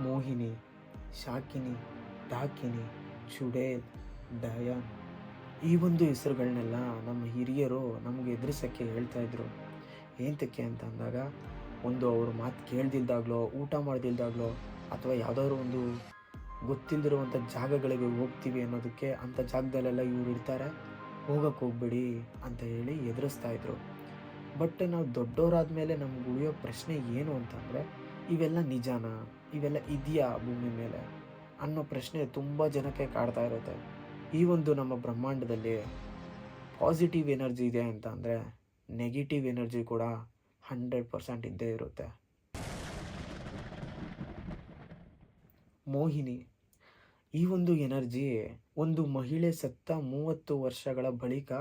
ಮೋಹಿನಿ, ಶಾಕಿನಿ ಡಾಕಿನಿ ಚುಡೇಲ್ ಡಯಾನ್ ಈ ಒಂದು ಹೆಸರುಗಳನ್ನೆಲ್ಲ ನಮ್ಮ ಹಿರಿಯರು ನಮಗೆ ಎದುರಿಸೋಕ್ಕೆ ಹೇಳ್ತಾ ಇದ್ರು. ಏಂತಕ್ಕೆ ಅಂತ ಅಂದಾಗ, ಒಂದು ಅವ್ರ ಮಾತು ಕೇಳ್ದಿಲ್ದಾಗ್ಲೋ, ಊಟ ಮಾಡ್ದಿಲ್ದಾಗ್ಲೋ, ಅಥವಾ ಯಾವುದಾದ್ರು ಒಂದು ಗೊತ್ತಿಲ್ಲದಿರುವಂಥ ಜಾಗಗಳಿಗೆ ಹೋಗ್ತೀವಿ ಅನ್ನೋದಕ್ಕೆ ಅಂಥ ಜಾಗದಲ್ಲೆಲ್ಲ ಇವ್ರು ಇರ್ತಾರೆ ಹೋಗಕ್ಕೆ ಹೋಗ್ಬೇಡಿ ಅಂತ ಹೇಳಿ ಎದುರಿಸ್ತಾ ಇದ್ರು. ಬಟ್ ನಾವು ದೊಡ್ಡವರಾದ ಮೇಲೆ ನಮ್ಗೆ ಉಳಿಯೋ ಪ್ರಶ್ನೆ ಏನು ಅಂತಂದರೆ ಇವೆಲ್ಲ ನಿಜಾನ? ಇವೆಲ್ಲ ಇದೆಯಾ ಭೂಮಿ ಮೇಲೆ? ಅನ್ನೋ ಪ್ರಶ್ನೆ ತುಂಬ ಜನಕ್ಕೆ ಕಾಡ್ತಾ ಇರುತ್ತೆ. ಈ ಒಂದು ನಮ್ಮ ಬ್ರಹ್ಮಾಂಡದಲ್ಲಿ ಪಾಸಿಟಿವ್ ಎನರ್ಜಿ ಇದೆ ಅಂತ ಅಂದರೆ ನೆಗೆಟಿವ್ ಎನರ್ಜಿ ಕೂಡ ಹಂಡ್ರೆಡ್ ಪರ್ಸೆಂಟ್ ಇದ್ದೇ ಇರುತ್ತೆ. ಮೋಹಿನಿ, ಈ ಒಂದು ಎನರ್ಜಿ ಒಂದು ಮಹಿಳೆ ಸತ್ತ ಮೂವತ್ತು ವರ್ಷಗಳ ಬಳಿಕ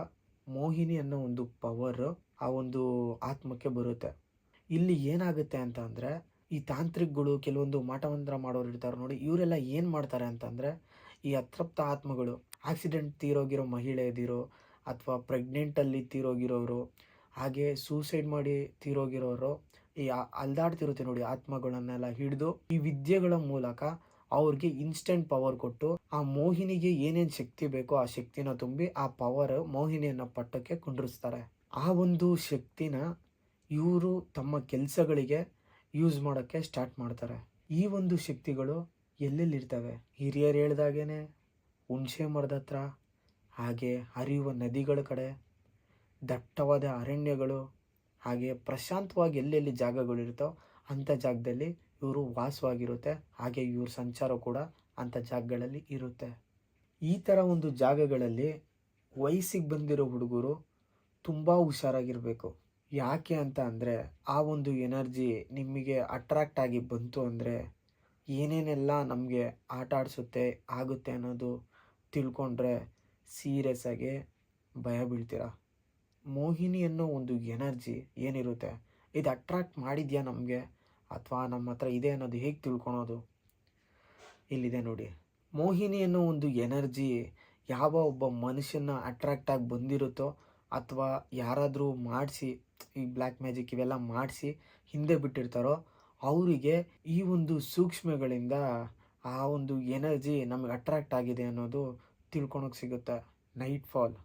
ಮೋಹಿನಿ ಅನ್ನೋ ಒಂದು ಪವರ್ ಆ ಒಂದು ಆತ್ಮಕ್ಕೆ ಬರುತ್ತೆ. ಇಲ್ಲಿ ಏನಾಗುತ್ತೆ ಅಂತ ಅಂದರೆ ಈ ತಾಂತ್ರಿಕಗಳು ಕೆಲವೊಂದು ಮಾಟಮಂತ್ರ ಮಾಡೋರು ಇರ್ತಾರೆ ನೋಡಿ, ಇವರೆಲ್ಲ ಏನು ಮಾಡ್ತಾರೆ ಅಂತಂದರೆ, ಈ ಅತೃಪ್ತ ಆತ್ಮಗಳು ಆಕ್ಸಿಡೆಂಟ್ ತೀರೋಗಿರೋ ಮಹಿಳೆಯದಿರೋ ಅಥವಾ ಪ್ರೆಗ್ನೆಂಟಲ್ಲಿ ತೀರೋಗಿರೋರು, ಹಾಗೆ ಸೂಸೈಡ್ ಮಾಡಿ ತೀರೋಗಿರೋರು, ಈ ಅಲ್ದಾಡ್ತಿರುತ್ತೆ ನೋಡಿ ಆತ್ಮಗಳನ್ನೆಲ್ಲ ಹಿಡಿದು, ಈ ವಿದ್ಯೆಗಳ ಮೂಲಕ ಅವ್ರಿಗೆ ಇನ್ಸ್ಟೆಂಟ್ ಪವರ್ ಕೊಟ್ಟು, ಆ ಮೋಹಿನಿಗೆ ಏನೇನು ಶಕ್ತಿ ಬೇಕೋ ಆ ಶಕ್ತಿನ ತುಂಬಿ ಆ ಪವರ್ ಮೋಹಿನಿಯನ್ನ ಪಟ್ಟಕ್ಕೆ ಕುಂಡ್ರಿಸ್ತಾರೆ. ಆ ಒಂದು ಶಕ್ತಿನ ಇವರು ತಮ್ಮ ಕೆಲಸಗಳಿಗೆ ಯೂಸ್ ಮಾಡೋಕ್ಕೆ ಸ್ಟಾರ್ಟ್ ಮಾಡ್ತಾರೆ. ಈ ಒಂದು ಶಕ್ತಿಗಳು ಎಲ್ಲೆಲ್ಲಿರ್ತವೆ ಹಿರಿಯರು ಹೇಳ್ದಾಗೇನೆ, ಹುಣಸೆ ಮರದ ಹತ್ರ, ಹಾಗೆ ಹರಿಯುವ ನದಿಗಳ ಕಡೆ, ದಟ್ಟವಾದ ಅರಣ್ಯಗಳು, ಹಾಗೆ ಪ್ರಶಾಂತವಾಗಿ ಎಲ್ಲೆಲ್ಲಿ ಜಾಗಗಳಿರ್ತೋ ಅಂಥ ಜಾಗದಲ್ಲಿ ಇವರು ವಾಸವಾಗಿರುತ್ತೆ. ಹಾಗೆ ಇವ್ರ ಸಂಚಾರ ಕೂಡ ಅಂಥ ಜಾಗಗಳಲ್ಲಿ ಇರುತ್ತೆ. ಈ ಥರ ಒಂದು ಜಾಗಗಳಲ್ಲಿ ವಯಸ್ಸಿಗೆ ಬಂದಿರೋ ಹುಡುಗರು ತುಂಬ ಹುಷಾರಾಗಿರಬೇಕು. ಯಾಕೆ ಅಂತ ಅಂದರೆ ಆ ಒಂದು ಎನರ್ಜಿ ನಿಮಗೆ ಅಟ್ರ್ಯಾಕ್ಟ್ ಆಗಿ ಬಂತು ಅಂದರೆ ಏನೇನೆಲ್ಲ ನಮಗೆ ಆಟ ಆಡಿಸುತ್ತೆ, ಆಗುತ್ತೆ ಅನ್ನೋದು ತಿಳ್ಕೊಂಡ್ರೆ ಸೀರಿಯಸ್ ಆಗಿ ಭಯ ಬೀಳ್ತೀರ? ಮೋಹಿನಿ ಅನ್ನೋ ಒಂದು ಎನರ್ಜಿ ಏನಿರುತ್ತೆ? ಇದು ಅಟ್ರಾಕ್ಟ್ ಮಾಡಿದ್ಯಾ ನಮಗೆ? ಅಥವಾ ನಮ್ಮ ಹತ್ರ ಇದೆ ಅನ್ನೋದು ಹೇಗೆ ತಿಳ್ಕೊಳೋದು? ಇಲ್ಲಿದೆ ನೋಡಿ. ಮೋಹಿನಿ ಅನ್ನೋ ಒಂದು ಎನರ್ಜಿ ಯಾವ ಒಬ್ಬ ಮನುಷ್ಯನ ಅಟ್ರಾಕ್ಟ್ ಆಗಿ ಬಂದಿರುತ್ತೋ ಅಥವಾ ಯಾರಾದರೂ ಮಾಡಿಸಿ ಈ ಬ್ಲ್ಯಾಕ್ ಮ್ಯಾಜಿಕ್ ಇವೆಲ್ಲ ಮಾಡಿಸಿ ಹಿಂದೆ ಬಿಟ್ಟಿರ್ತಾರೋ, ಅವರಿಗೆ ಈ ಒಂದು ಸೂಕ್ಷ್ಮಗಳಿಂದ ಆ ಒಂದು ಎನರ್ಜಿ ನಮಗೆ ಅಟ್ರಾಕ್ಟ್ ಆಗಿದೆ ಅನ್ನೋದು ತಿಳ್ಕೊಳಕ್ಕೆ ಸಿಗುತ್ತೆ. ನೈಟ್ ಫಾಲ್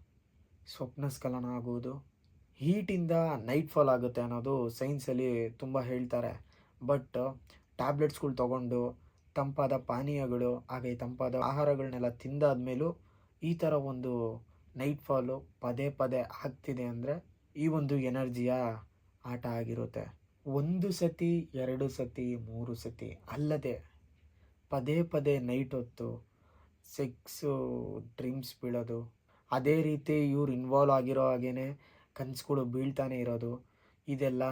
ಸ್ವಪ್ನ ಸ್ಖಲನ ಆಗುವುದು ಹೀಟಿಂದ ನೈಟ್ ಫಾಲ್ ಆಗುತ್ತೆ ಅನ್ನೋದು ಸೈನ್ಸಲ್ಲಿ ತುಂಬ ಹೇಳ್ತಾರೆ. ಬಟ್ ಟ್ಯಾಬ್ಲೆಟ್ಸ್ಗಳು ತಗೊಂಡು ತಂಪಾದ ಪಾನೀಯಗಳು, ಹಾಗೆ ತಂಪಾದ ಆಹಾರಗಳನ್ನೆಲ್ಲ ತಿಂದಾದ್ಮೇಲೂ ಈ ಥರ ಒಂದು ನೈಟ್ ಫಾಲು ಪದೇ ಪದೇ ಆಗ್ತಿದೆ ಅಂದರೆ ಈ ಒಂದು ಎನರ್ಜಿಯ ಆಟ ಆಗಿರುತ್ತೆ. ಒಂದು ಸತಿ, ಎರಡು ಸತಿ, ಮೂರು ಸತಿ ಅಲ್ಲದೆ ಪದೇ ಪದೇ ನೈಟ್ ಹೊತ್ತು ಸೆಕ್ಸು ಡ್ರೀಮ್ಸ್ ಬೀಳೋದು. ಅದೇ ರೀತಿ ಇವ್ರು ಇನ್ವಾಲ್ವ್ ಆಗಿರೋ ಹಾಗೇ ಕನಸುಗಳು ಬೀಳ್ತಾನೆ ಇರೋದು. ಇದೆಲ್ಲ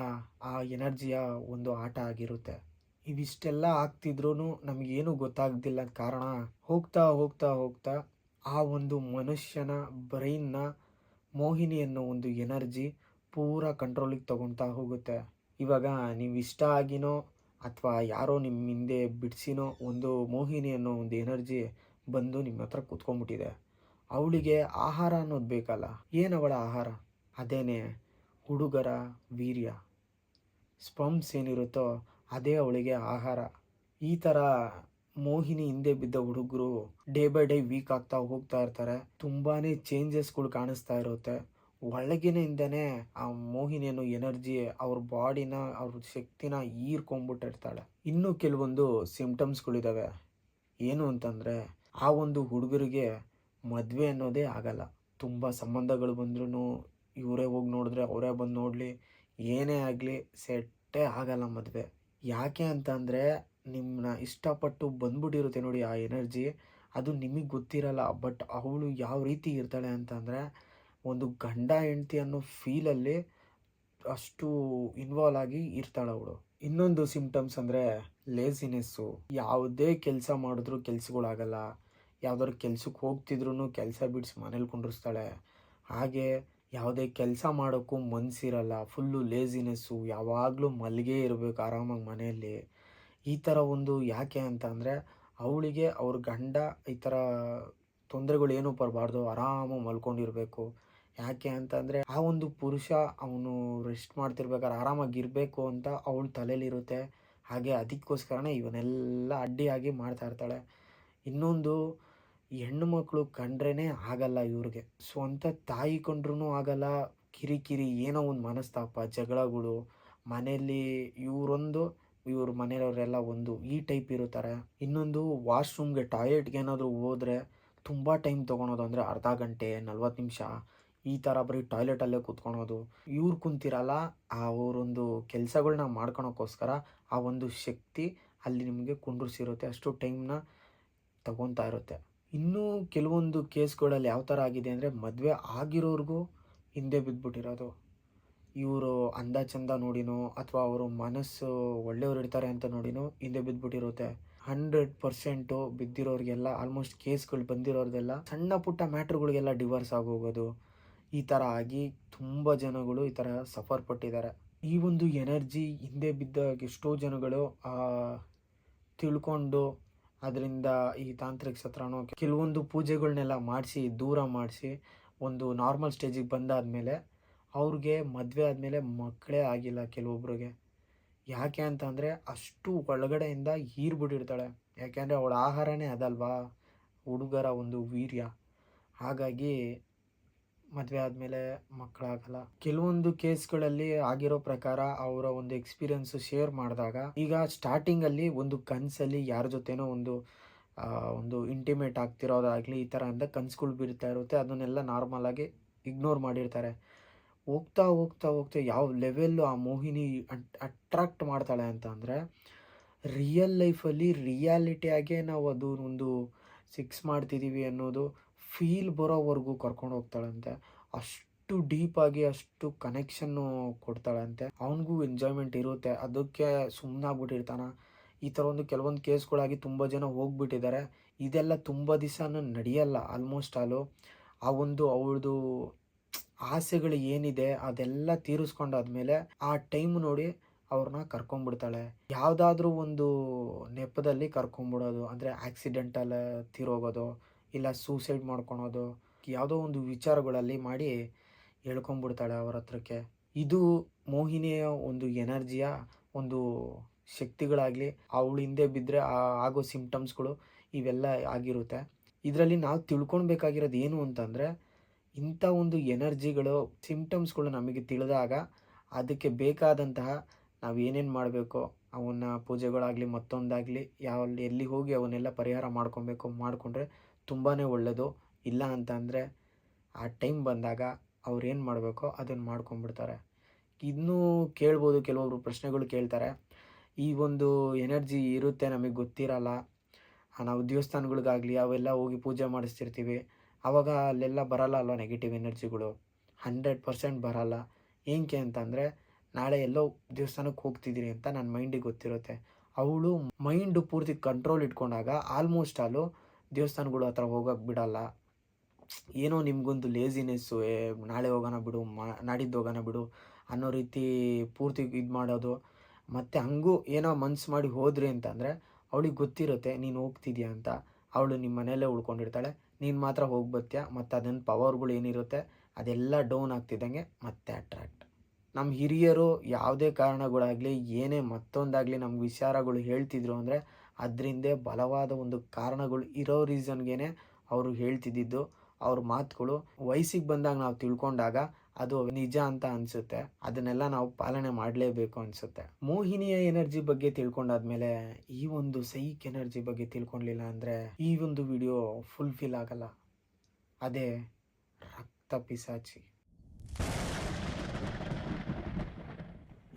ಆ ಎನರ್ಜಿಯ ಒಂದು ಆಟ ಆಗಿರುತ್ತೆ. ಇವಿಷ್ಟೆಲ್ಲ ಆಗ್ತಿದ್ರೂ ನಮಗೇನು ಗೊತ್ತಾಗ್ದಿಲ್ಲ ಕಾರಣ ಹೋಗ್ತಾ ಹೋಗ್ತಾ ಹೋಗ್ತಾ ಆ ಒಂದು ಮನುಷ್ಯನ ಬ್ರೈನ್ನ ಮೋಹಿನಿ ಅನ್ನೋ ಒಂದು ಎನರ್ಜಿ ಪೂರ ಕಂಟ್ರೋಲಿಗೆ ತಗೊಳ್ತಾ ಹೋಗುತ್ತೆ. ಇವಾಗ ನೀವು ಇಷ್ಟ ಆಗಿನೋ ಅಥವಾ ಯಾರೋ ನಿಮ್ಮ ಹಿಂದೆ ಬಿಡಿಸಿನೋ ಒಂದು ಮೋಹಿನಿ ಅನ್ನೋ ಒಂದು ಎನರ್ಜಿ ಬಂದು ನಿಮ್ಮ ಹತ್ರ ಕೂತ್ಕೊಂಡ್ಬಿಟ್ಟಿದೆ. ಅವಳಿಗೆ ಆಹಾರ ಅನ್ನೋದು ಬೇಕಲ್ಲ. ಏನು ಅವಳ ಆಹಾರ? ಅದೇನೆ? ಹುಡುಗರ ವೀರ್ಯ. ಸ್ಪಂಪ್ಸ್ ಏನಿರುತ್ತೋ ಅದೇ ಅವಳಿಗೆ ಆಹಾರ. ಈ ಥರ ಮೋಹಿನಿ ಹಿಂದೆ ಬಿದ್ದ ಹುಡುಗರು ಡೇ ಬೈ ಡೇ ವೀಕ್ ಆಗ್ತಾ ಹೋಗ್ತಾ ಇರ್ತಾರೆ. ತುಂಬಾ ಚೇಂಜಸ್ಗಳು ಕಾಣಿಸ್ತಾ ಇರುತ್ತೆ. ಒಳಗಿನಿಂದನೇ ಆ ಮೋಹಿನಿ ಅನ್ನೋ ಎನರ್ಜಿ, ಅವ್ರ ಬಾಡಿನ ಅವ್ರ ಶಕ್ತಿನ ಹೀರ್ಕೊಂಡ್ಬಿಟ್ಟಿರ್ತಾಳೆ. ಇನ್ನು ಕೆಲವೊಂದು ಸಿಂಪ್ಟಮ್ಸ್ಗಳಿದ್ದಾವೆ ಏನು ಅಂತಂದರೆ, ಆ ಒಂದು ಹುಡುಗರಿಗೆ ಮದುವೆ ಅನ್ನೋದೇ ಆಗಲ್ಲ. ತುಂಬ ಸಂಬಂಧಗಳು ಬಂದ್ರೂ ಇವರೇ ಹೋಗಿ ನೋಡಿದ್ರೆ ಅವರೇ ಬಂದು ನೋಡಲಿ. ಏನೇ ಆಗಲಿ, ಸೆಟ್ಟೇ ಆಗಲ್ಲ ಮದುವೆ. ಯಾಕೆ ಅಂತಂದರೆ ನಿಮ್ಮನ್ನ ಇಷ್ಟಪಟ್ಟು ಬಂದ್ಬಿಟ್ಟಿರುತ್ತೆ ನೋಡಿ ಆ ಎನರ್ಜಿ. ಅದು ನಿಮಗೆ ಗೊತ್ತಿರಲ್ಲ, ಬಟ್ ಅವಳು ಯಾವ ರೀತಿ ಇರ್ತಾಳೆ ಅಂತಂದರೆ, ಒಂದು ಗಂಡ ಹೆಂಡತಿ ಅನ್ನೋ ಫೀಲಲ್ಲಿ ಅಷ್ಟು ಇನ್ವಾಲ್ವ್ ಆಗಿ ಇರ್ತಾಳೆ ಅವಳು. ಇನ್ನೊಂದು ಸಿಂಪ್ಟಮ್ಸ್ ಅಂದರೆ ಲೇಸಿನೆಸ್ಸು ಯಾವುದೇ ಕೆಲಸ ಮಾಡಿದ್ರೂ ಕೆಲಸಗಳಾಗಲ್ಲ ಯಾವ್ದಾದ್ರು ಕೆಲ್ಸಕ್ಕೆ ಹೋಗ್ತಿದ್ರು ಕೆಲಸ ಬಿಡಿಸಿ ಮನೇಲಿ ಕುಂಡ್ರಿಸ್ತಾಳೆ ಹಾಗೆ ಯಾವುದೇ ಕೆಲಸ ಮಾಡೋಕ್ಕೂ ಮನಸ್ಸಿರಲ್ಲ ಫುಲ್ಲು ಲೇಸಿನೆಸ್ಸು ಯಾವಾಗಲೂ ಮಲ್ಗೆ ಇರಬೇಕು ಆರಾಮಾಗಿ ಮನೆಯಲ್ಲಿ. ಈ ಥರ ಒಂದು ಯಾಕೆ ಅಂತ ಅಂದರೆ, ಅವಳಿಗೆ ಅವ್ರ ಗಂಡ ಈ ಥರ ತೊಂದರೆಗಳು ಏನೂ ಬರಬಾರ್ದು ಆರಾಮಾಗಿ ಮಲ್ಕೊಂಡಿರಬೇಕು. ಯಾಕೆ ಅಂತಂದರೆ ಆ ಒಂದು ಪುರುಷ ಅವನು ರೆಸ್ಟ್ ಮಾಡ್ತಿರ್ಬೇಕಾದ್ರೆ ಆರಾಮಾಗಿರಬೇಕು ಅಂತ ಅವಳ ತಲೆಯಲ್ಲಿರುತ್ತೆ ಹಾಗೆ ಅದಕ್ಕೋಸ್ಕರನೇ ಇವನ್ನೆಲ್ಲ ಅಡ್ಡಿಯಾಗಿ ಮಾಡ್ತಾ ಇರ್ತಾಳೆ. ಇನ್ನೊಂದು ಹೆಣ್ಣು ಮಕ್ಕಳು ಕಂಡ್ರೇ ಆಗಲ್ಲ ಇವ್ರಿಗೆ. ಸ್ವಂತ ತಾಯಿ ಕಂಡ್ರೂ ಆಗಲ್ಲ, ಕಿರಿಕಿರಿ ಏನೋ ಒಂದು ಮನಸ್ತಾಪ, ಜಗಳಗಳು, ಮನೆಯಲ್ಲಿ ಇವರೊಂದು ಇವ್ರ ಮನೆಯವರೆಲ್ಲ ಒಂದು ಈ ಟೈಪ್ ಇರುತ್ತಾರೆ. ಇನ್ನೊಂದು ವಾಶ್ರೂಮ್ಗೆ ಟಾಯ್ಲೆಟ್ಗೆ ಏನಾದರೂ ಹೋದರೆ ತುಂಬ ಟೈಮ್ ತೊಗೊಳೋದು ಅಂದರೆ ಅರ್ಧ ಗಂಟೆ ನಲ್ವತ್ತು ನಿಮಿಷ ಈ ಥರ ಬರೀ ಟಾಯ್ಲೆಟಲ್ಲೇ ಕೂತ್ಕೊಳೋದು. ಇವ್ರು ಕುಂತಿರಲ್ಲ, ಆ ಅವರೊಂದು ಕೆಲಸಗಳ್ನ ಮಾಡ್ಕೊಳೋಕ್ಕೋಸ್ಕರ ಆ ಒಂದು ಶಕ್ತಿ ಅಲ್ಲಿ ನಿಮಗೆ ಕುಂಡ್ರಿಸಿರುತ್ತೆ, ಅಷ್ಟು ಟೈಮ್ನ ತಗೊತಾ ಇರುತ್ತೆ. ಇನ್ನೂ ಕೆಲವೊಂದು ಕೇಸ್ಗಳಲ್ಲಿ ಯಾವ ಥರ ಆಗಿದೆ ಅಂದರೆ ಮದುವೆ ಆಗಿರೋರಿಗೂ ಹಿಂದೆ ಬಿದ್ದುಬಿಟ್ಟಿರೋದು ಇವರು ಅಂದ ಚಂದ ನೋಡಿನೋ ಅಥವಾ ಅವರು ಮನಸ್ಸು ಒಳ್ಳೆಯವ್ರು ಇರ್ತಾರೆ ಅಂತ ನೋಡಿನೋ ಹಿಂದೆ ಬಿದ್ದುಬಿಟ್ಟಿರುತ್ತೆ ಹಂಡ್ರೆಡ್ ಪರ್ಸೆಂಟು ಬಿದ್ದಿರೋರಿಗೆಲ್ಲ, ಆಲ್ಮೋಸ್ಟ್ ಕೇಸ್ಗಳು ಬಂದಿರೋರ್ದೆಲ್ಲ ಸಣ್ಣ ಪುಟ್ಟ ಮ್ಯಾಟ್ರ್ಗಳಿಗೆಲ್ಲ ಡಿವೋರ್ಸ್ ಆಗೋಗೋದು. ಈ ಥರ ಆಗಿ ತುಂಬ ಜನಗಳು ಈ ಥರ ಸಫರ್ ಪಟ್ಟಿದ್ದಾರೆ. ಈ ಒಂದು ಎನರ್ಜಿ ಹಿಂದೆ ಬಿದ್ದಾಗ ಎಷ್ಟೋ ಜನಗಳು ತಿಳ್ಕೊಂಡು ಅದರಿಂದ ಈ ತಾಂತ್ರಿಕ ಸತ್ರನೋ ಕೆಲವೊಂದು ಪೂಜೆಗಳನ್ನೆಲ್ಲ ಮಾಡಿಸಿ, ದೂರ ಮಾಡಿಸಿ ಒಂದು ನಾರ್ಮಲ್ ಸ್ಟೇಜಿಗೆ ಬಂದಾದಮೇಲೆ ಅವ್ರಿಗೆ ಮದುವೆ ಆದಮೇಲೆ ಮಕ್ಕಳೇ ಆಗಿಲ್ಲ ಕೆಲವೊಬ್ರಿಗೆ. ಯಾಕೆ ಅಂತಂದರೆ ಅಷ್ಟು ಒಳಗಡೆಯಿಂದ ಹೀರ್ಬಿಟ್ಟಿರ್ತಾಳೆ. ಯಾಕೆಂದರೆ ಅವಳ ಆಹಾರನೇ ಅದಲ್ವಾ? ಹುಡುಗರ ಒಂದು ವೀರ್ಯ. ಹಾಗಾಗಿ ಮದುವೆ ಆದಮೇಲೆ ಮಕ್ಕಳಾಗಲ್ಲ. ಕೆಲವೊಂದು ಕೇಸ್ಗಳಲ್ಲಿ ಆಗಿರೋ ಪ್ರಕಾರ ಅವರ ಒಂದು ಎಕ್ಸ್ಪೀರಿಯನ್ಸ್ ಶೇರ್ ಮಾಡಿದಾಗ ಈಗ ಸ್ಟಾರ್ಟಿಂಗಲ್ಲಿ ಒಂದು ಕನಸಲ್ಲಿ ಯಾರ ಜೊತೆನೋ ಒಂದು ಒಂದು ಇಂಟಿಮೇಟ್ ಆಗ್ತಿರೋದಾಗಲಿ ಈ ಥರ ಅಂತ ಕನ್ಸುಗಳು ಬೀಳ್ತಾ ಇರುತ್ತೆ. ಅದನ್ನೆಲ್ಲ ನಾರ್ಮಲ್ ಆಗಿ ಇಗ್ನೋರ್ ಮಾಡಿರ್ತಾರೆ. ಹೋಗ್ತಾ ಹೋಗ್ತಾ ಹೋಗ್ತಾ ಯಾವ ಲೆವೆಲ್ಲು ಆ ಮೋಹಿನಿ ಅಟ್ರಾಕ್ಟ್ ಮಾಡ್ತಾಳೆ ಅಂತ ಅಂದರೆ ರಿಯಲ್ ಲೈಫಲ್ಲಿ ರಿಯಾಲಿಟಿಯಾಗೆ ನಾವು ಅದು ಒಂದು ಸಿಕ್ಸ್ ಮಾಡ್ತಿದ್ದೀವಿ ಅನ್ನೋದು ಫೀಲ್ ಬರೋವರೆಗೂ ಕರ್ಕೊಂಡು ಹೋಗ್ತಾಳಂತೆ. ಅಷ್ಟು ಡೀಪಾಗಿ ಅಷ್ಟು ಕನೆಕ್ಷನ್ನು ಕೊಡ್ತಾಳಂತೆ. ಅವನಿಗೂ ಎಂಜಾಯ್ಮೆಂಟ್ ಇರುತ್ತೆ. ಅದಕ್ಕೆ ಸುಮ್ಮನಾಗ್ಬಿಟ್ಟಿರ್ತಾನ ಈ ಥರ ಒಂದು ಕೆಲವೊಂದು ಕೇಸ್ಗಳಾಗಿ ತುಂಬ ಜನ ಹೋಗ್ಬಿಟ್ಟಿದ್ದಾರೆ. ಇದೆಲ್ಲ ತುಂಬ ದಿವಸ ನಡೆಯಲ್ಲ ಆಲ್ಮೋಸ್ಟ್ ಆಲು ಆ ಒಂದು ಅವಳದು ಆಸೆಗಳು ಏನಿದೆ ಅದೆಲ್ಲ ತೀರಿಸ್ಕೊಂಡಾದ್ಮೇಲೆ ಆ ಟೈಮ್ ನೋಡಿ ಅವ್ರನ್ನ ಕರ್ಕೊಂಡ್ಬಿಡ್ತಾಳೆ ಯಾವುದಾದ್ರೂ ಒಂದು ನೆಪದಲ್ಲಿ ಕರ್ಕೊಂಡ್ಬಿಡೋದು ಅಂದರೆ ಆಕ್ಸಿಡೆಂಟಲ್ ತೀರೋಗೋದು, ಇಲ್ಲ ಸೂಸೈಡ್ ಮಾಡ್ಕೊಳೋದು, ಯಾವುದೋ ಒಂದು ವಿಚಾರಗಳಲ್ಲಿ ಮಾಡಿ ಹೇಳ್ಕೊಂಬಿಡ್ತಾಳೆ ಅವ್ರ ಹತ್ರಕ್ಕೆ. ಇದು ಮೋಹಿನಿಯ ಒಂದು ಎನರ್ಜಿಯ ಒಂದು ಶಕ್ತಿಗಳಾಗಲಿ, ಅವಳು ಹಿಂದೆ ಬಿದ್ದರೆ ಆಗೋ ಸಿಂಪ್ಟಮ್ಸ್ಗಳು ಇವೆಲ್ಲ ಆಗಿರುತ್ತೆ. ಇದರಲ್ಲಿ ನಾವು ತಿಳ್ಕೊಳ್ಬೇಕಾಗಿರೋದು ಏನು ಅಂತಂದರೆ ಇಂಥ ಒಂದು ಎನರ್ಜಿಗಳು, ಸಿಂಪ್ಟಮ್ಸ್ಗಳು ನಮಗೆ ತಿಳಿದಾಗ ಅದಕ್ಕೆ ಬೇಕಾದಂತಹ ನಾವು ಏನೇನು ಮಾಡಬೇಕು, ಅವನ್ನ ಪೂಜೆಗಳಾಗಲಿ, ಮತ್ತೊಂದಾಗಲಿ ಯಾವ ಎಲ್ಲಿ ಹೋಗಿ ಅವನ್ನೆಲ್ಲ ಪರಿಹಾರ ಮಾಡ್ಕೊಬೇಕು, ಮಾಡಿಕೊಂಡ್ರೆ ತುಂಬಾ ಒಳ್ಳೆಯದು ಇಲ್ಲ ಅಂತಂದರೆ ಆ ಟೈಮ್ ಬಂದಾಗ ಅವ್ರು ಏನು ಮಾಡಬೇಕೋ ಅದನ್ನು ಮಾಡ್ಕೊಂಬಿಡ್ತಾರೆ ಇನ್ನೂ ಕೇಳ್ಬೋದು, ಕೆಲವೊಬ್ರು ಪ್ರಶ್ನೆಗಳು ಕೇಳ್ತಾರೆ. ಈ ಒಂದು ಎನರ್ಜಿ ಇರುತ್ತೆ ನಮಗೆ ಗೊತ್ತಿರಲ್ಲ. ನಾವು ದೇವಸ್ಥಾನಗಳಿಗಾಗಲಿ, ಅವೆಲ್ಲ ಹೋಗಿ ಪೂಜೆ ಮಾಡಿಸ್ತಿರ್ತೀವಿ. ಆವಾಗ ಅಲ್ಲೆಲ್ಲ ಬರಲ್ಲ ಅಲ್ವ ನೆಗೆಟಿವ್ ಎನರ್ಜಿಗಳು ಹಂಡ್ರೆಡ್ ಪರ್ಸೆಂಟ್ ಬರಲ್ಲ. ಏನಕ್ಕೆ ಅಂತಂದರೆ, ನಾಳೆ ಎಲ್ಲೋ ದೇವಸ್ಥಾನಕ್ಕೆ ಹೋಗ್ತಿದ್ದೀರಿ ಅಂತ ನನ್ನ ಮೈಂಡಿಗೆ ಗೊತ್ತಿರುತ್ತೆ. ಅವಳು ಮೈಂಡು ಪೂರ್ತಿ ಕಂಟ್ರೋಲ್ ಇಟ್ಕೊಂಡಾಗ ಆಲ್ಮೋಸ್ಟ್ ಆಲು ದೇವಸ್ಥಾನಗಳು ಹತ್ರ ಹೋಗೋಕೆ ಬಿಡಲ್ಲ. ಏನೋ ನಿಮಗೊಂದು ಲೇಸಿನೆಸ್ಸು ಏ, ನಾಳೆ ಹೋಗೋಣ ಬಿಡು, ಮಾ, ನಾಡಿದ್ದು ಹೋಗೋಣ ಬಿಡು ಅನ್ನೋ ರೀತಿ ಪೂರ್ತಿ ಇದು ಮಾಡೋದು. ಮತ್ತು ಹಂಗೂ ಏನೋ ಮನ್ಸು ಮಾಡಿ ಹೋದ್ರಿ ಅಂತಂದರೆ, ಅವಳಿಗೆ ಗೊತ್ತಿರುತ್ತೆ ನೀನು ಹೋಗ್ತಿದ್ಯಾ ಅಂತ. ಅವಳು ನಿಮ್ಮ ಮನೆಯಲ್ಲೇ ಉಳ್ಕೊಂಡಿರ್ತಾಳೆ. ನೀನು ಮಾತ್ರ ಹೋಗಿ ಬರ್ತೀಯ ಮತ್ತು ಅದನ್ನ ಪವರ್ಗಳು ಏನಿರುತ್ತೆ, ಅದೆಲ್ಲ ಡೌನ್ ಆಗ್ತಿದ್ದಂಗೆ ಮತ್ತೆ ಅಟ್ರ್ಯಾಕ್ಟ್ ನಮ್ಮ ಹಿರಿಯರು ಯಾವುದೇ ಕಾರಣಗಳಾಗಲಿ, ಏನೇ ಮತ್ತೊಂದಾಗಲಿ ನಮ್ಗೆ ವಿಚಾರಗಳು ಹೇಳ್ತಿದ್ರು ಅಂದರೆ, ಅದರಿಂದ ಬಲವಾದ ಒಂದು ಕಾರಣಗಳು ಇರೋ ರೀಸನ್ಗೇ ಅವರು ಹೇಳ್ತಿದ್ದಿದ್ದು. ಅವ್ರ ಮಾತುಗಳು ವಯಸ್ಸಿಗೆ ಬಂದಾಗ ನಾವು ತಿಳ್ಕೊಂಡಾಗ ಅದು ನಿಜ ಅಂತ ಅನಿಸುತ್ತೆ. ಅದನ್ನೆಲ್ಲ ನಾವು ಪಾಲನೆ ಮಾಡಲೇಬೇಕು ಅನಿಸುತ್ತೆ. ಮೋಹಿನಿಯ ಎನರ್ಜಿ ಬಗ್ಗೆ ತಿಳ್ಕೊಂಡಾದ್ಮೇಲೆ ಈ ಒಂದು ಸೈಕ್ ಎನರ್ಜಿ ಬಗ್ಗೆ ತಿಳ್ಕೊಳ್ಲಿಲ್ಲ ಅಂದರೆ ಈ ಒಂದು ವಿಡಿಯೋ ಫುಲ್ಫಿಲ್ ಆಗಲ್ಲ. ಅದೇ ರಕ್ತ ಪಿಸಾಚಿ.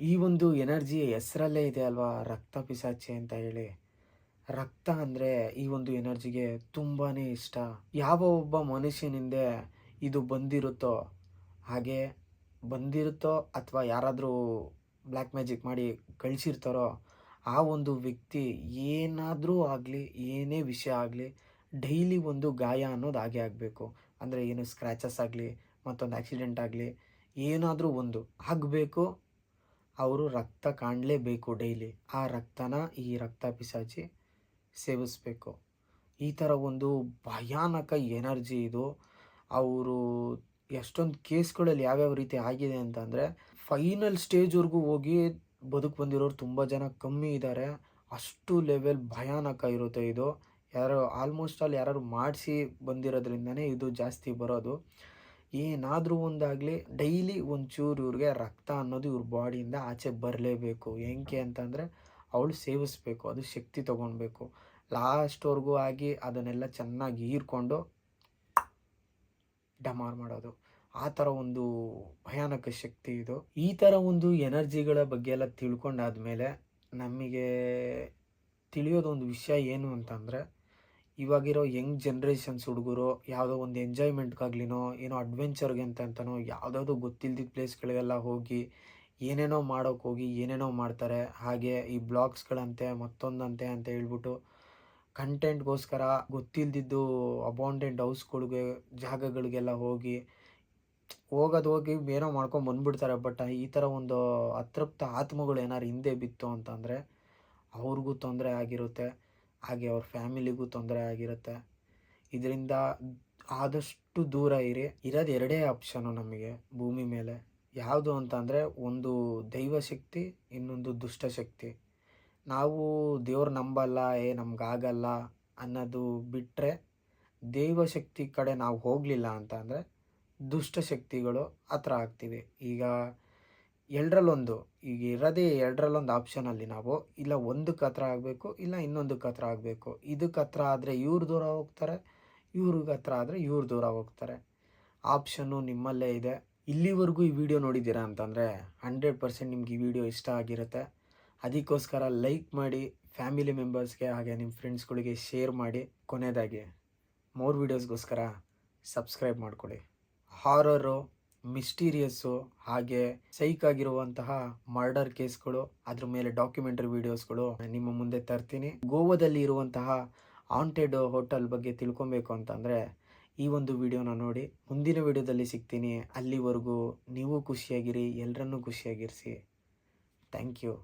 ಈ ಒಂದು ಎನರ್ಜಿ ಹೆಸರಲ್ಲೇ ಇದೆ ಅಲ್ವಾ? ರಕ್ತ ಪಿಸಾಚಿ ಅಂತ ಹೇಳಿ. ರಕ್ತ ಅಂದರೆ ಈ ಒಂದು ಎನರ್ಜಿಗೆ ತುಂಬಾ ಇಷ್ಟ. ಯಾವ ಒಬ್ಬ ಮನುಷ್ಯನಿಂದೆ ಇದು ಬಂದಿರುತ್ತೋ, ಹಾಗೆ ಬಂದಿರುತ್ತೋ ಅಥವಾ ಯಾರಾದರೂ ಬ್ಲ್ಯಾಕ್ ಮ್ಯಾಜಿಕ್ ಮಾಡಿ ಕಳಿಸಿರ್ತಾರೋ, ಆ ಒಂದು ವ್ಯಕ್ತಿ ಏನಾದರೂ ಆಗಲಿ, ಏನೇ ವಿಷಯ ಆಗಲಿ ಡೈಲಿ ಒಂದು ಗಾಯ ಅನ್ನೋದು ಹಾಗೆ ಆಗಬೇಕು. ಅಂದರೆ ಏನು ಸ್ಕ್ರ್ಯಾಚಸ್ ಆಗಲಿ, ಮತ್ತೊಂದು ಆಕ್ಸಿಡೆಂಟ್ ಆಗಲಿ, ಏನಾದರೂ ಒಂದು ಆಗಬೇಕು. ಅವರು ರಕ್ತ ಕಾಣಲೇಬೇಕು ಡೈಲಿ. ಆ ರಕ್ತನ ಈ ರಕ್ತ ಪಿಸಾಚಿ ಸೇವಿಸ್ಬೇಕು. ಈ ಥರ ಒಂದು ಭಯಾನಕ ಎನರ್ಜಿ ಇದು. ಅವರು ಎಷ್ಟೊಂದು ಕೇಸ್ಗಳಲ್ಲಿ ಯಾವ್ಯಾವ ರೀತಿ ಆಗಿದೆ ಅಂತಂದರೆ, ಫೈನಲ್ ಸ್ಟೇಜ್ವರೆಗೂ ಹೋಗಿ ಬದುಕು ಬಂದಿರೋರು ತುಂಬ ಜನ ಕಮ್ಮಿ ಇದ್ದಾರೆ ಅಷ್ಟು ಲೆವೆಲ್ ಭಯಾನಕ ಇರುತ್ತೆ ಇದು. ಯಾರು ಆಲ್ಮೋಸ್ಟ್ ಆಲ್ ಯಾರು ಮಾಡಿಸಿ ಬಂದಿರೋದ್ರಿಂದನೇ ಇದು ಜಾಸ್ತಿ ಬರೋದು. ಏನಾದರೂ ಒಂದಾಗಲಿ ಡೈಲಿ ಒಂಚೂರು ಇವ್ರಿಗೆ ರಕ್ತ ಅನ್ನೋದು ಇವ್ರ ಬಾಡಿಯಿಂದ ಆಚೆ ಬರಲೇಬೇಕು. ಹೆಂಗೆ ಅಂತಂದರೆ, ಅವಳು ಸೇವಿಸ್ಬೇಕು, ಅದು ಶಕ್ತಿ ತೊಗೊಳ್ಬೇಕು ಲಾಸ್ಟ್ವರೆಗೂ ಆಗಿ ಅದನ್ನೆಲ್ಲ ಚೆನ್ನಾಗಿ ಹೀರ್ಕೊಂಡು ಡಮಾರ್ ಮಾಡೋದು. ಆ ಥರ ಒಂದು ಭಯಾನಕ ಶಕ್ತಿ ಇದು. ಈ ಥರ ಒಂದು ಎನರ್ಜಿಗಳ ಬಗ್ಗೆ ಎಲ್ಲ ತಿಳ್ಕೊಂಡಾದ್ಮೇಲೆ ನಮಗೆ ತಿಳಿಯೋದು ಒಂದು ವಿಷಯ ಏನು ಅಂತಂದರೆ, ಇವಾಗಿರೋ ಯಂಗ್ ಜನ್ರೇಷನ್ಸ್ ಹುಡುಗರು, ಯಾವುದೋ ಒಂದು ಎಂಜಾಯ್ಮೆಂಟ್ಗಾಗ್ಲಿನೋ ಏನೋ ಅಡ್ವೆಂಚರ್ಗೆ ಅಂತ ಅಂತನೋ, ಯಾವುದಾದ್ರು ಗೊತ್ತಿಲ್ದಿದ್ದ ಪ್ಲೇಸ್ಗಳಿಗೆಲ್ಲ ಹೋಗಿ, ಏನೇನೋ ಮಾಡೋಕೆ ಹೋಗಿ, ಏನೇನೋ ಮಾಡ್ತಾರೆ, ಹಾಗೆ ಈ ಬ್ಲಾಗ್ಸ್ಗಳಂತೆ ಮತ್ತೊಂದಂತೆ ಅಂತ ಹೇಳ್ಬಿಟ್ಟು ಕಂಟೆಂಟ್ಗೋಸ್ಕರ ಗೊತ್ತಿಲ್ದಿದ್ದು ಅಬೌಂಡೆಂಟ್ ಹೌಸ್ಗಳಿಗೆ ಜಾಗಗಳಿಗೆಲ್ಲ ಹೋಗಿ ಹೋಗೋದು ಹೋಗಿ ಏನೋ ಮಾಡ್ಕೊಂಡು ಬಂದ್ಬಿಡ್ತಾರೆ. ಬಟ್ ಈ ಥರ ಒಂದು ಅತೃಪ್ತ ಆತ್ಮಗಳು ಏನಾರು ಹಿಂದೆ ಬಿತ್ತು ಅಂತಂದರೆ ಅವ್ರಿಗೂ ತೊಂದರೆ ಆಗಿರುತ್ತೆ, ಹಾಗೆ ಅವ್ರ ಫ್ಯಾಮಿಲಿಗೂ ತೊಂದರೆ ಆಗಿರುತ್ತೆ. ಇದರಿಂದ ಆದಷ್ಟು ದೂರ ಇರಿ. ಇರೋದು ಎರಡೇ ಆಪ್ಷನು ನಮಗೆ ಭೂಮಿ ಮೇಲೆ. ಯಾವುದು ಅಂತಂದರೆ ಒಂದು ದೈವಶಕ್ತಿ ಇನ್ನೊಂದು ದುಷ್ಟಶಕ್ತಿ ನಾವು ದೇವ್ರು ನಂಬಲ್ಲ, ಏ ನಮ್ಗಾಗಲ್ಲ ಅನ್ನೋದು ಬಿಟ್ಟರೆ ದೈವಶಕ್ತಿ ಕಡೆ ನಾವು ಹೋಗಲಿಲ್ಲ ಅಂತ ಅಂದರೆ ದುಷ್ಟಶಕ್ತಿಗಳು ಹತ್ರ ಆಗ್ತೀವಿ. ಈಗ ಎರಡರಲ್ಲೊಂದು ಈಗ ಇರೋದೇ ಎರಡರಲ್ಲೊಂದು ಆಪ್ಷನಲ್ಲಿ ನಾವು ಇಲ್ಲ ಒಂದಕ್ಕೆ ಹತ್ರ ಆಗಬೇಕು, ಇಲ್ಲ ಇನ್ನೊಂದಕ್ಕೆ ಹತ್ರ ಆಗಬೇಕು. ಇದಕ್ಕೆ ಹತ್ರ ಆದರೆ ಇವ್ರು ದೂರ ಹೋಗ್ತಾರೆ, ಇವ್ರಿಗೆ ಹತ್ರ ಆದರೆ ಇವ್ರು ದೂರ ಹೋಗ್ತಾರೆ. ಆಪ್ಷನ್ನು ನಿಮ್ಮಲ್ಲೇ ಇದೆ. ಇಲ್ಲಿವರೆಗೂ ಈ ವಿಡಿಯೋ ನೋಡಿದ್ದೀರಾ ಅಂತಂದರೆ ಹಂಡ್ರೆಡ್ ಪರ್ಸೆಂಟ್ ನಿಮ್ಗೆ ಈ ವಿಡಿಯೋ ಇಷ್ಟ ಆಗಿರುತ್ತೆ. ಅದಕ್ಕೋಸ್ಕರ ಲೈಕ್ ಮಾಡಿ ಫ್ಯಾಮಿಲಿ ಮೆಂಬರ್ಸ್ಗೆ ಹಾಗೆ ನಿಮ್ಮ ಫ್ರೆಂಡ್ಸ್ಗಳಿಗೆ ಶೇರ್ ಮಾಡಿ. ಕೊನೆಯದಾಗಿ ಮೋರ್ ವೀಡಿಯೋಸ್ಗೋಸ್ಕರ ಸಬ್ಸ್ಕ್ರೈಬ್ ಮಾಡಿಕೊಳ್ಳಿ. ಹಾರರು ಮಿಸ್ಟೀರಿಯಸ್ಸು ಹಾಗೆ ಸೈಕ್ ಆಗಿರುವಂತಹ ಮರ್ಡರ್ ಕೇಸ್ಗಳು ಅದ್ರ ಮೇಲೆ ಡಾಕ್ಯುಮೆಂಟರಿ ವೀಡಿಯೋಸ್ಗಳು ನಿಮ್ಮ ಮುಂದೆ ತರ್ತೀನಿ. ಗೋವಾದಲ್ಲಿ ಇರುವಂತಹ ಆಂಟೆಡ್ ಹೋಟೆಲ್ ಬಗ್ಗೆ ತಿಳ್ಕೊಬೇಕು ಅಂತಂದರೆ, ಈ ಒಂದು ವಿಡಿಯೋನ ನೋಡಿ. ಮುಂದಿನ ವಿಡಿಯೋದಲ್ಲಿ ಸಿಗ್ತೀನಿ. ಅಲ್ಲಿವರೆಗೂ ನೀವು ಖುಷಿಯಾಗಿರಿ ಎಲ್ಲರನ್ನೂ ಖುಷಿಯಾಗಿರಿಸಿ. Thank you